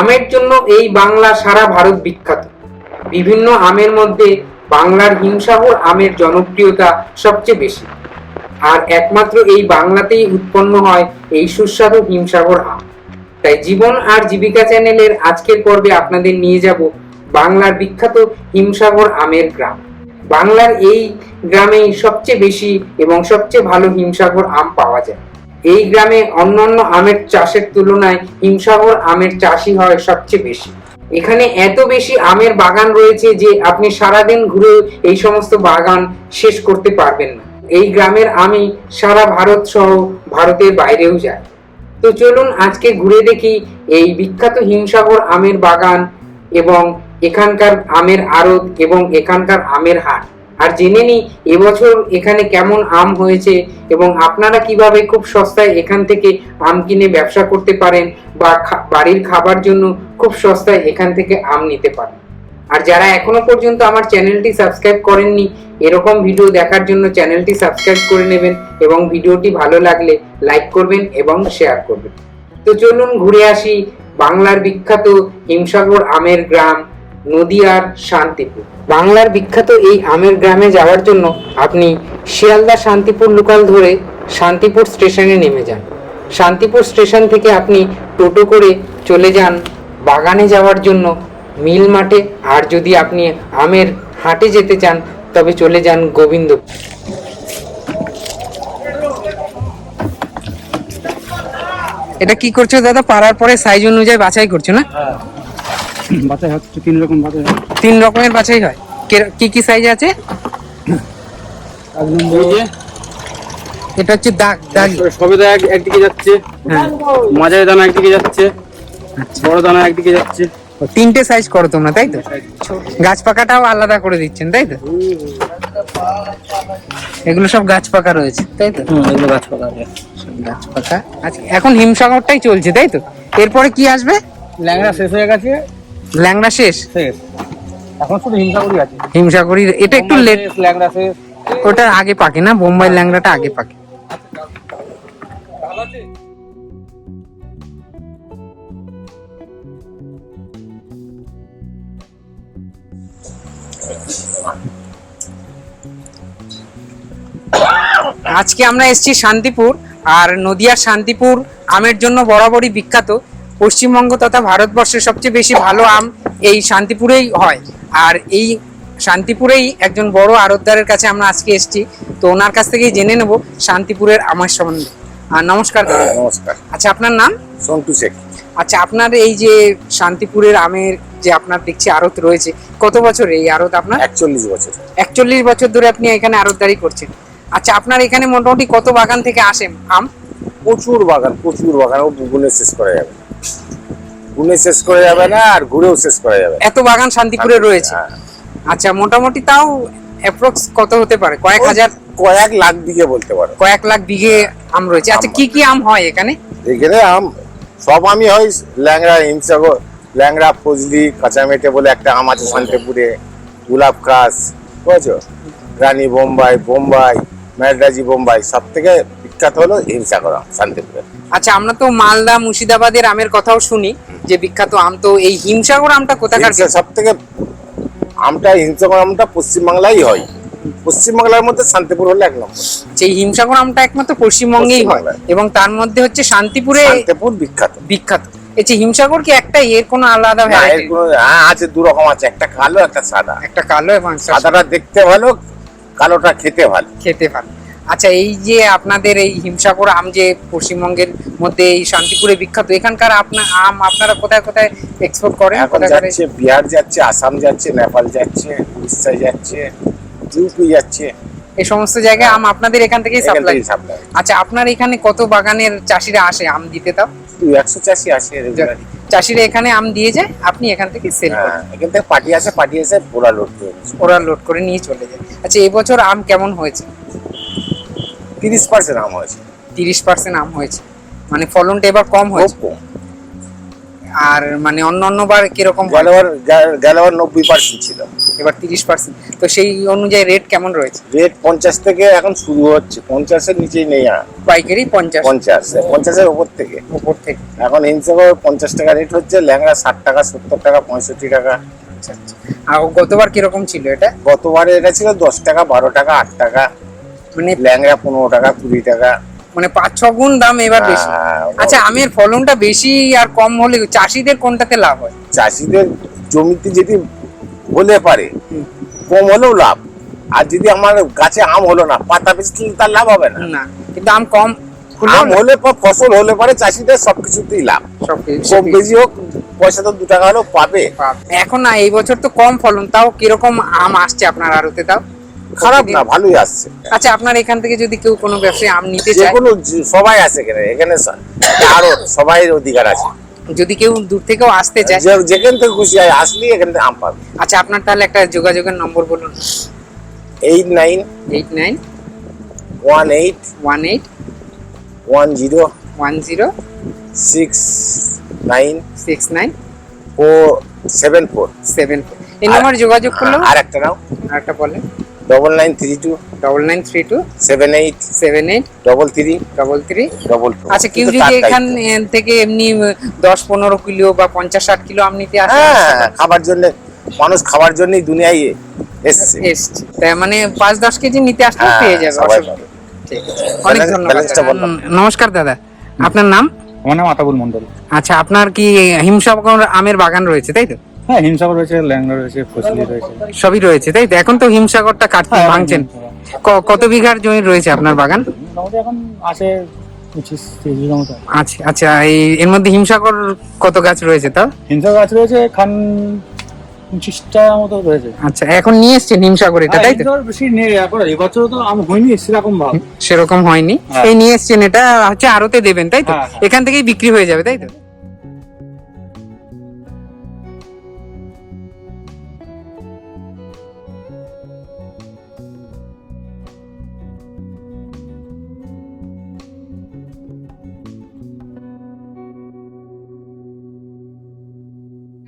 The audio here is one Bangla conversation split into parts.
আমের জন্য এই বাংলা সারা ভারত বিখ্যাত। বিভিন্ন আমের মধ্যে বাংলার হিমসাগর আমের জনপ্রিয়তা সবচেয়ে বেশি। আর একমাত্র এই বাংলাতেই উৎপন্ন হয় এই সুস্বাদু হিমসাগর আম। তাই জীবন আর জীবিকা চ্যানেলের আজকের পর্বে আপনাদের নিয়ে যাব বাংলার বিখ্যাত হিমসাগর আমের গ্রাম। বাংলার এই গ্রামেই সবচেয়ে বেশি এবং সবচেয়ে ভালো হিমসাগর আম পাওয়া যায়। এই গ্রামে অন্যান্য আমের চাষের তুলনায় হিমসাগর আমের চাষই হয় সবচেয়ে বেশি। এখানে এত বেশি আমের বাগান রয়েছে যে আপনি সারাদিন ঘুরে এই সমস্ত বাগান শেষ করতে পারবেন না। এই গ্রামের আমি সারা ভারত সহ ভারতের বাইরেও যায় তো চলুন আজকে ঘুরে দেখি এই বিখ্যাত হিমসাগর আমের বাগান এবং এখানকার আমের আড়ত এবং এখানকার আমের হাট। আর জেনে নিই এবছর এখানে কেমন আম হয়েছে এবং আপনারা কীভাবে খুব সস্তায় এখান থেকে আম কিনে ব্যবসা করতে পারেন বা বাড়ির খাবার জন্য খুব সস্তায় এখান থেকে আম নিতে পারেন। আর যারা এখনও পর্যন্ত আমার চ্যানেলটি সাবস্ক্রাইব করেননি, এরকম ভিডিও দেখার জন্য চ্যানেলটি সাবস্ক্রাইব করে নেবেন এবং ভিডিওটি ভালো লাগলে লাইক করবেন এবং শেয়ার করবেন। তো চলুন ঘুরে আসি বাংলার বিখ্যাত হিমসাগর আমের গ্রাম নদিয়ার শান্তিপুর। বাংলার বিখ্যাত এই আমের গ্রামে যাওয়ার জন্য আপনি শিয়ালদা শান্তিপুর লোকাল ধরে শান্তিপুর স্টেশনে নেমে যান। শান্তিপুর স্টেশন থেকে আপনি টোটো করে চলে যান বাগানে যাওয়ার জন্য মিল মাঠে। আর যদি আপনি আমের হাটে যেতে চান, তবে চলে যান গোবিন্দ এটা কি করছ দাদা? পাড়ার পরে সাইজ অনুযায়ী বাছাই করছ না? বাতাই হচ্ছে তিন রকম বাতাই হয়। তিন রকমের বাছাই হয়। কে- কি সাইজ আছে? এক নম্বর এটা হচ্ছে দাগ দাগি। সবেদা এক একদিকে যাচ্ছে। হ্যাঁ। মাঝারি দানা একদিকে যাচ্ছে। বড় দানা একদিকে যাচ্ছে। তিনটে সাইজ করো তোমরা তাই তো? গাছ পাকাটাও আলাদা করে দিচ্ছেন তাই তো? এগুলো সব গাছ পাকা রয়েছে তাই তো? এগুলো গাছ পাকা গাছ পাকা। আচ্ছা এখন হিমসাগরটাই চলছে তাই তো? এরপরে কি আসবে? ল্যাংড়া শেষ হয়ে গেছে। ল্যাংড়া শেষ? শেষ। এখন শুধু হিমসাগরই আছে। হিমসাগরী এটা একটু লেট ল্যাংড়া শেষ। ওটা আগে পাকে না? বোম্বাই ল্যাংড়াটা আগে পাকে। আজকে আমরা এসেছি শান্তিপুর আর নদিয়ার শান্তিপুর আমের জন্য বরাবরই বিখ্যাত। পশ্চিমবঙ্গ তথা ভারতবর্ষের সবচেয়ে বেশি ভালো আম এই শান্তিপুরেই হয়। আর এই শান্তিপুরেই একজন বড় আড়তদারের কাছে আমরা আজকে এসেছি। তো ওনার কাছ থেকেই জেনে নেব শান্তিপুরের আমের সম্বন্ধে। আর নমস্কার দাদা। নমস্কার। আচ্ছা আপনার নাম? সন্টু শেখ। আচ্ছা আপনার এই যে শান্তিপুরের আমের যে আপনার দেখছি আড়ত রয়েছে কত বছর এই আড়ত আপনার? একচল্লিশ বছর। একচল্লিশ বছর ধরে আপনি এখানে আড়তদারি করছেন। আচ্ছা আপনার এখানে মোটামুটি কত বাগান থেকে আসেন আম? প্রচুর বাগান প্রচুর বাগান ও গুগলে শেষ করা যাবে। গুনে শেষ করা যাবে না আর ঘুরেও শেষ করা যাবে এত বাগান শান্তিপুরে রয়েছে। হ্যাঁ। আচ্ছা মোটামুটি তাও অ্যাপ্রক্স কত হতে পারে? কয়েক হাজার কয়েক লাখ দিকে বলতে পারো। কয়েক লাখ বিঘে আম রয়েছে। আচ্ছা কি কি আম হয় এখানে? এখানে আম সব আমি হয়। ল্যাংড়া হিমসাগর ল্যাংড়া ফজলি কাঁচামেটে বলে একটা আম আছে শান্তিপুরে। গোলাপ কাস বুঝেছ? রানী বোম্বাই বোম্বাই ম্যাডরাজি বোম্বাই সব থেকে বিখ্যাত হলো হিমসাগর আম শান্তিপুরে। আচ্ছা আমরা তো মালদা মুর্শিদাবাদের আমের কথাও শুনি যে বিখ্যাত আম। তো এই হিমসাগর আমটা কোথাকার সব থেকে আমটা হিমসাগর আমটা পশ্চিমবাংলায় হয়। পশ্চিমবাংলার মধ্যে শান্তিপুর হলো এক নম্বর। সেই হিমসাগর আমটা একমাত্র পশ্চিমবঙ্গেই হয়। এবং তার মধ্যে হচ্ছে শান্তিপুরে শান্তিপুর বিখ্যাত। বিখ্যাত। এই যে হিমসাগর কি একটাই? এর কোনো আলাদা ভ্যারাইটি হ্যাঁ আছে দু রকম আছে একটা কালো একটা সাদা। একটা কালো এবং সাদাটা দেখতে ভালো কালোটা খেতে ভালো। খেতে ভালো। আচ্ছা এই যে আপনাদের এই হিমসাগর আম যে পশ্চিমবঙ্গের মধ্যে এই শান্তিপুরে বিখ্যাত এখানকার আপনার আম আপনারা কোথায় কোথায় এক্সপোর্ট করেন? কোথায় যাচ্ছে বিহার যাচ্ছে আসাম যাচ্ছে নেপাল যাচ্ছে উড়িষ্যা যাচ্ছে ইউপি যাচ্ছে। এই সমস্ত জায়গায় আম আপনাদের এখান থেকেই সাপ্লাই আচ্ছা আপনার এখানে কত বাগানের চাষিরা আসে আম দিতে তাও? একশো চাষি আসে চাষিরা এখানে আম দিয়ে যায় আপনি এখান থেকে সেল করেন। হ্যাঁ এখান থেকে পার্টি আসে পার্টি এসে পোড়া লোড করে। ওরা লোড করে নিয়ে চলে যায়। আচ্ছা এবছর আম কেমন হয়েছে? তিরিশ পার্সেন্ট আম হয়েছে। তিরিশ পার্সেন্ট আম হয়েছে। মানে ফলনটা এবার কম হয়েছে। কম। আর মানে অন্য অন্য বার কীরকম? গেলবার গেলবার নব্বই পার্সেন্ট ছিল। এবার তিরিশ পার্সেন্ট তো সেই অনুযায়ী রেট কেমন রয়েছে? রেট পঞ্চাশ থেকে এখন শুরু হচ্ছে। পঞ্চাশের নিচেই নেই আর। পাইকারি পঞ্চাশ। পঞ্চাশ পঞ্চাশের ওপর থেকে। উপর থেকে। এখন হিমসাগর পঞ্চাশ টাকা রেট হচ্ছে ল্যাংড়া ষাট টাকা সত্তর টাকা পঁয়ষট্টি টাকা। আচ্ছা আচ্ছা। আর গতবার কীরকম ছিল এটা? গতবারে এটা ছিল দশ টাকা বারো টাকা আট টাকা। মানে ল্যাংড়া পনেরো টাকা কুড়ি টাকা। মানে পাঁচ ছ গুণ দাম এবার বেশি। হ্যাঁ, আচ্ছা আমের ফলনটা বেশি আর কম হলে চাষিদের কোনটাতে লাভ হয়? চাষিদের জমিতে যদি হলে পারে কম হলেও লাভ। আর যদি আমার গাছে আম হলো না পাতা বেচলে তার লাভ হবে না। না কিন্তু আম কম আম হলে পর ফসল হলে পরে চাষিদের সবকিছুতেই লাভ। সব কম বেশি হোক পয়সা তো দু টাকা হলেও পাবে। এখন না এই বছর তো কম ফলন তাও কীরকম আম আসছে আপনার আড়তে তাও? খারাপ না ভালোই আসছে। আচ্ছা আপনার এখান থেকে যদি কেউ কোনো ব্যবসায়ী আম নিতে চায়? কোনো সবাই আছে এখানে এখানে আরও সবাই অধিকার আছে। যদি কেউ দূর থেকেও আসতে চায়? যেখান থেকে খুশি হয় আসলেই এখান থেকে আম পাবে। আচ্ছা আপনার তাহলে একটা যোগাযোগের নম্বর বলুন। Eight nine eight nine one eight one eight one zero one zero six nine six nine four seven four. Seven এই নম্বরে যোগাযোগ করলেও আর একটা নাও। আর একটা বলেন। Double nine three two double nine three two seven eight seven eight double three double three double two আচ্ছা কেউ যদি এখান থেকে এমনি দশ পনেরো কিলো বা পঞ্চাশ ষাট কিলো আসে হ্যাঁ খাবার জন্য মানুষ খাবার জন্যই দুনিয়ায় এসছে। এসছে। তাই মানে পাঁচ দশ কেজি নিতে আসলে হ্যাঁ, পেয়ে যাবে। ঠিক আছে। অনেক ধন্যবাদ। নমস্কার দাদা। আপনার নাম? আমার নাম আতাবুল মন্ডল আচ্ছা আপনার কি হিমসাগর আমের বাগান রয়েছে তাই তো? হ্যাঁ হিমসাগর রয়েছে ল্যাংড়া রয়েছে ফসলি রয়েছে। সবই রয়েছে তাই তো? এখন তো হিমসাগরটা কাটতে হ্যাঁ, ভাঙছেন। কত বিঘার জমি রয়েছে আপনার বাগান? মোটামুটি এখন আছে আচ্ছা আচ্ছা এই এর মধ্যে হিমসাগর কত গাছ রয়েছে তাও? হিমসাগর গাছ রয়েছে খান পঁচিশটা মতো রয়েছে। আচ্ছা এখন নিয়ে এসছেন হিমসাগর এটা তাই তো? বেশি নেই এখন এবছর তো আম হয়নি সেরকম ভাব। সেরকম হয়নি। হ্যাঁ। এই নিয়ে এসছেন এটা হচ্ছে আরতে দেবেন তাই তো? হ্যাঁ, হ্যাঁ। এখান থেকেই বিক্রি হয়ে যাবে তাই তো?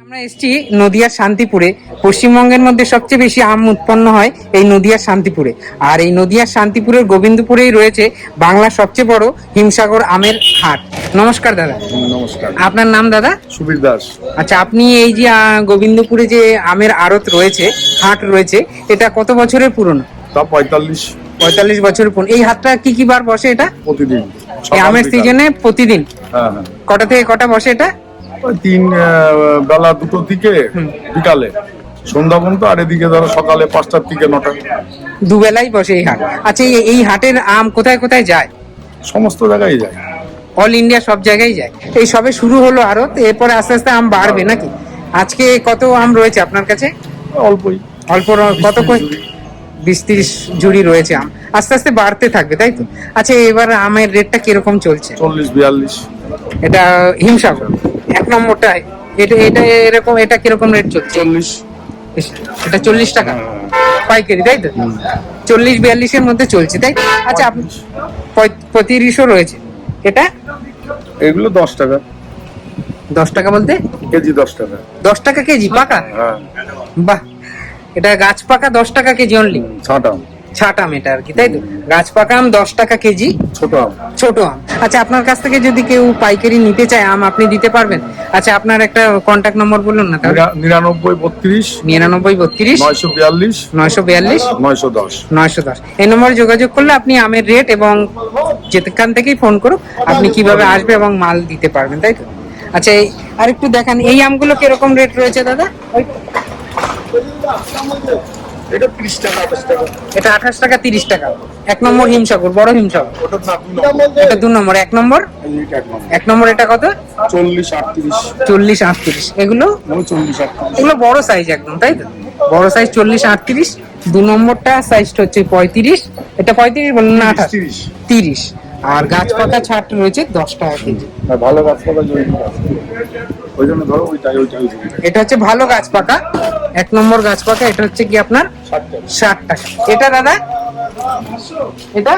আমরা এসেছি নদিয়ার শান্তিপুরে। পশ্চিমবঙ্গের মধ্যে সবচেয়ে বেশি আম উৎপন্ন হয় এই নদিয়ার শান্তিপুরে। আর এই নদিয়ার শান্তিপুরের গোবিন্দপুরেই রয়েছে বাংলার সবচেয়ে বড় হিমসাগর আমের হাট। নমস্কার দাদা। নমস্কার। আপনার নাম দাদা? সুবীর দাস। আচ্ছা আপনি এই যে আহ, গোবিন্দপুরে যে আমের আড়ত রয়েছে হাট রয়েছে এটা কত বছরের পুরনো? তা পঁয়তাল্লিশ। পঁয়তাল্লিশ বছরের পুরনো। এই হাটটা কি কি বার বসে এটা? প্রতিদিন। এই সকাল আমের। সিজনে প্রতিদিন? হ্যাঁ হ্যাঁ। কটা থেকে কটা বসে এটা? ওই তিন বেলা দুটো থেকে বিকালে। সন্ধ্যা পর্যন্ত আর এদিকে ধরো সকালে পাঁচটার থেকে নটা। দুবেলাই বসে এই হাট। আচ্ছা এই- হাটের আম কোথায় কোথায় যায়? সমস্ত জায়গায় যায়। অল ইন্ডিয়া সব জায়গায় যায়। এই সবে শুরু হলো আরও এরপরে আস্তে আস্তে আম বাড়বে নাকি? আজকে কত আম রয়েছে আপনার কাছে? অল্পই। অল্প কত বিশ তিরিশ ঝুড়ি রয়েছে আম। আস্তে আস্তে বাড়তে থাকবে তাই তো? আচ্ছা এবার আমের রেটটা কীরকম চলছে? চল্লিশ বিয়াল্লিশ। এটা হিমসাগর। এক নম্বরটা এটা এটা এরকম এটা কীরকম রেট চলছে? চল্লিশ। এটা চল্লিশ টাকা। পাইকারি তাই তো? চল্লিশ বিয়াল্লিশের মধ্যে চলছে তাই আচ্ছা আপনি পঁয়- পঁয়ত্রিশও রয়েছে। এটা? এগুলো দশ টাকা। দশ টাকা বলতে? কেজি দশ টাকা। দশ টাকা কেজি পাকা? হ্যাঁ। বাহ! এটা গাছ পাকা দশ টাকা কেজি অনলি ছাট। ছাট আম এটা আর কি তাই তো? গাছ পাকা আম দশ টাকা কেজি। ছোট আম। ছোট আম। আচ্ছা আপনার কাছ থেকে যদি কেউ পাইকারি নিতে চায় আম আপনি দিতে পারবেন? আচ্ছা আপনার একটা কন্ট্যাক্ট নম্বর বলুন না তাহলে। নিরানব্বই বত্রিশ নিরানব্বই বত্রিশ নয়শো বিয়াল্লিশ নয়শো বিয়াল্লিশ নয়শো দশ। নয়শো দশ। এই নম্বরে যোগাযোগ করলে আপনি আমের রেট এবং যেখান থেকেই ফোন করুক আপনি কীভাবে আসবে এবং মাল দিতে পারবেন তাই তো? আচ্ছা এই আরেকটু দেখান এই আমগুলো কীরকম রেট রয়েছে দাদা? এটা টাকা আঠাশ টাকা। এটা আঠাশ টাকা তিরিশ টাকা। এক নম্বর হিমসাগর বড় হিমসাগর। ওটা। এটা দু নম্বর এক নম্বর? এক নম্বর। এটা কত? চল্লিশ আটত্রিশ। চল্লিশ আটত্রিশ। এগুলো? ওই চল্লিশ আটত্রিশ। এগুলো বড় সাইজ একদম তাই তো? বড় সাইজ চল্লিশ আটত্রিশ। দু নম্বরটা সাইজটা হচ্ছে পঁয়ত্রিশ। এটা পঁয়ত্রিশ বলুন না আঠাশ? তিরিশ। তিরিশ। আর গাছ পাতা ছাট রয়েছে দশ টাকা কেজি। ভালো জৈব গাছ। ওই জন্য ধরো ওইটাই ওইটাই। এটা হচ্ছে ভালো গাছ পাকা। এক নম্বর গাছ পাকা এটা হচ্ছে কি আপনার? ষাট টাকা। এটা দাদা? এটা?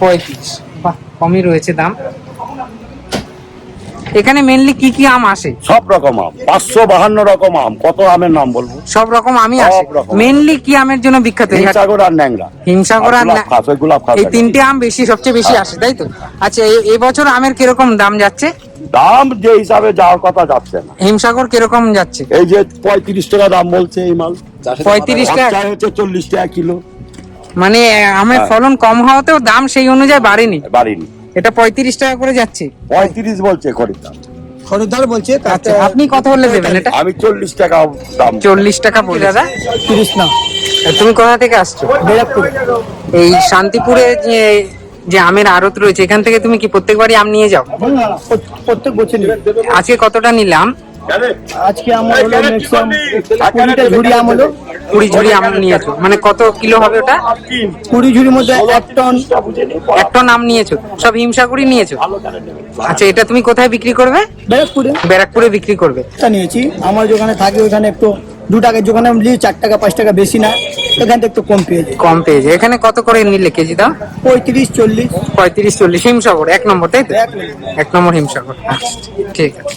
পঁয়ত্রিশ। বাহ কমই রয়েছে দাম। এখানে মেনলি কি কি আম আসে? সব রকম আম। পাঁচশো বাহান্ন রকম আম। কত আমের নাম বলব? সব রকম আমি আসে। সব রকম। মেনলি কি আমের জন্য বিখ্যাত? এই হাট? হিমসাগর আর ন্যাংরা। হিমসাগর আর গোলাপ না- খাস ওই গোলাপ খাস এই তিনটে আম বেশি সবচেয়ে বেশি আসে তাই তো? আচ্ছা এই- এই বছর আমের কীরকম দাম যাচ্ছে? দাম যে হিসাবে যাওয়ার কথা যাচ্ছে না। হিমসাগর কীরকম যাচ্ছে? এই যে পঁয়ত্রিশ টাকা দাম বলছে এই মাল। পঁয়ত্রিশ টাকা। হচ্ছে চল্লিশ টাকা কিলো। মানে আহ, আমের হ্যাঁ। ফলন কম হওয়াতেও দাম সেই অনুযায়ী বাড়েনি। বাড়িনি। এটা পঁয়ত্রিশ টাকা করে যাচ্ছে। পঁয়ত্রিশ বলছে খরিদ্দার। খরিদ্দার বলছে আচ্ছা আপনি কত হলে দেবেন এটা আমি চল্লিশ টাকা দাম। চল্লিশ টাকা বলি দাদা? তিরিশ না। তুমি কোথা থেকে আসছো? ব্যারাকপুর এই শান্তিপুরে যে যে আমের আড়ত রয়েছে এখান থেকে তুমি কি প্রত্যেকবারই আম নিয়ে যাও? প্রত্যেক বছর আজকে কতটা নিলাম? আজকে আমার হলো ম্যাক্সিমাম কুড়িটা ঝুড়ি আম হলো কুড়ি ঝুড়ি আম নিয়েছো। মানে কত কিলো হবে ওটা? কুড়ি ঝুড়ির মধ্যে এক টন। এক টন আম নিয়েছো। সব হিমসাগরই নিয়েছো? আচ্ছা এটা তুমি কোথায় বিক্রি করবে? ব্যারাকপুরে। ব্যারাকপুরে বিক্রি করবে। টা নিয়েছি। আমার যেখানে থাকি ওখানে একটু দু টাকার দোকানে আমি নিই চার টাকা পাঁচ টাকা বেশি না। এখান থেকে একটু কম পেয়ে কম পেয়েছে এখানে কত করে নিলে কেজি দাম পঁয়ত্রিশ চল্লিশ। পঁয়ত্রিশ চল্লিশ। হিমসাগর। এক নম্বর তাই তো? এক নম্বর। হিমসাগর। আচ্ছা, ঠিক আছে।